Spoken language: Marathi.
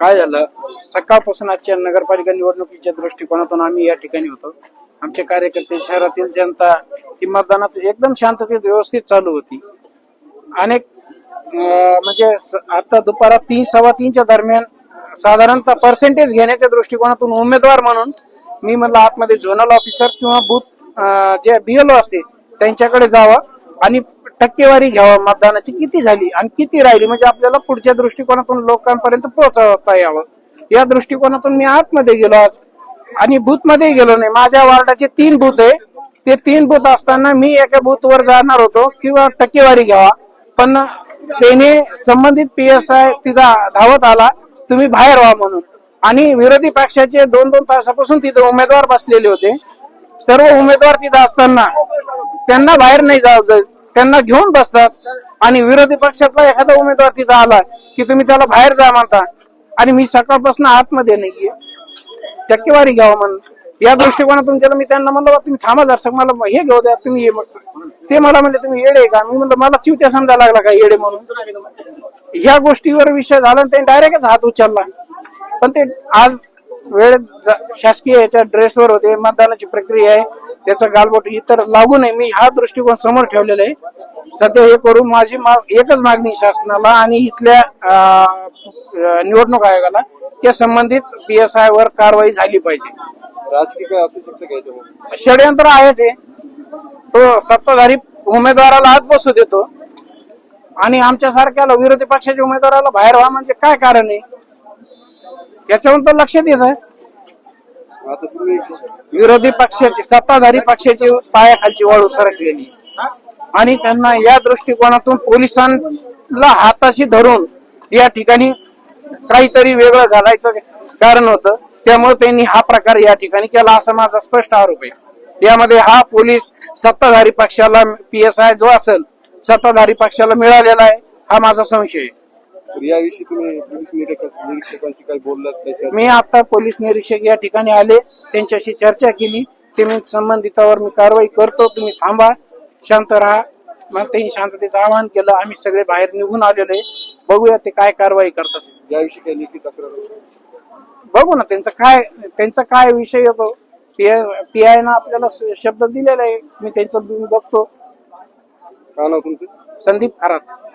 काय झालं? सकाळपासून आजच्या नगरपालिका निवडणुकीच्या दृष्टिकोनातून आम्ही या ठिकाणी होतो. आमचे कार्यकर्ते शहरातील जनता ही मतदानात एकदम शांततेत व्यवस्थित चालू होती. अनेक म्हणजे स- आता दुपारा तीन सव्वा तीनच्या दरम्यान साधारणतः पर्सेंटेज घेण्याच्या दृष्टिकोनातून उमेदवार म्हणून मी म्हटलं आतमध्ये झोनल ऑफिसर किंवा बूथ अं, जे बीएलओ असते त्यांच्याकडे जावं. आणि टक्केवारी घ्यावा. मतदानाची किती झाली आणि किती राहिली? म्हणजे आपल्याला पुढच्या दृष्टिकोनातून लोकांपर्यंत पोहोचवता यावं. या दृष्टिकोनातून मी आतमध्ये गेलो आज. आणि बूथमध्ये गेलो नाही. माझ्या वार्डाचे तीन बूथ आहे. ते तीन बूथ असताना मी एका बूथ वर जाणार होतो किंवा टक्केवारी घ्यावा. पण त्याने संबंधित पी एस आय तिथं धावत आला. तुम्ही बाहेर व्हा म्हणून. आणि विरोधी पक्षाचे दोन दोन तासापासून तिथे उमेदवार बसलेले होते. सर्व उमेदवार तिथं असताना त्यांना बाहेर नाही जाऊ त्यांना घेऊन बसतात. आणि विरोधी पक्षातला एखादा उमेदवार तिथं आला की तुम्ही त्याला बाहेर जा म्हणता. आणि मी सकाळपासून आतमध्ये नाहीये. टक्केवारी घ्यावं म्हणून. या दृष्टिकोनातून त्याला मी त्यांना म्हणलं तुम्ही थांबा जर मला हे घेऊ द्या. तुम्ही ये मग. ते मला म्हणले तुम्ही येडे का? मी म्हणलं मला चिवट्या समजायला लागला का येडे म्हणून? ह्या गोष्टीवर विषय झाला आणि त्यांनी डायरेक्टच हात उचलला. पण ते आज वेळ शासकीय याच्या ड्रेसवर होते मतदानाची प्रक्रिया आहे त्याचा गालबोट इतर लागू नये. मी हा दृष्टिकोन समोर ठेवलेला आहे. सध्या हे करून माझी मा- एकच मागणी शासनाला आणि इथल्या निवडणूक आयोगाला त्या संबंधित पी एस आय वर कारवाई झाली पाहिजे. राजकीय काय असू शकतं षडयंत्र आहेच आहे तो सत्ताधारी उमेदवाराला आत बसू देतो. आणि आमच्या सारख्याला विरोधी पक्षाच्या उमेदवाराला बाहेर व्हा म्हणजे काय कारण आहे? याच्यावर तर लक्षात येत आहे. आता तुम्ही विरोधी पक्षाची सत्ताधारी पक्षाची पायाखालची वाढ उसरकलेली आणि त्यांना या दृष्टिकोनातून पोलिसांना हाताशी धरून या ठिकाणी काहीतरी वेगळं घालायचं कारण होतं. त्यामुळे त्यांनी हा प्रकार या ठिकाणी केला असा माझा स्पष्ट आरोप आहे. यामध्ये हा पोलीस सत्ताधारी पक्षाला पी एस आय जो असेल सत्ताधारी पक्षाला मिळालेला आहे हा माझा संशय आहे. तर याविषयी तुम्ही पोलीस निरीक्षक निरीक्षकांशी काही बोललात मी आता पोलीस निरीक्षक या ठिकाणी आले. त्यांच्याशी चर्चा केली. ते मी संबंधितावर मी कारवाई करतो. तुम्ही थांबा. शांत राहा. मग त्यांनी शांततेचं आवाहन केलं. आम्ही सगळे बाहेर निघून आलेलो आहे. बघूया ते काय कारवाई करतात. याविषयी काही लेखी तक्रार बघू ना त्यांचं काय त्यांचा काय विषय येतो पी आय ना आपल्याला स- शब्द दिलेला आहे. मी त्यांचं बघतो. का नाव तुमचं? संदीप खरात.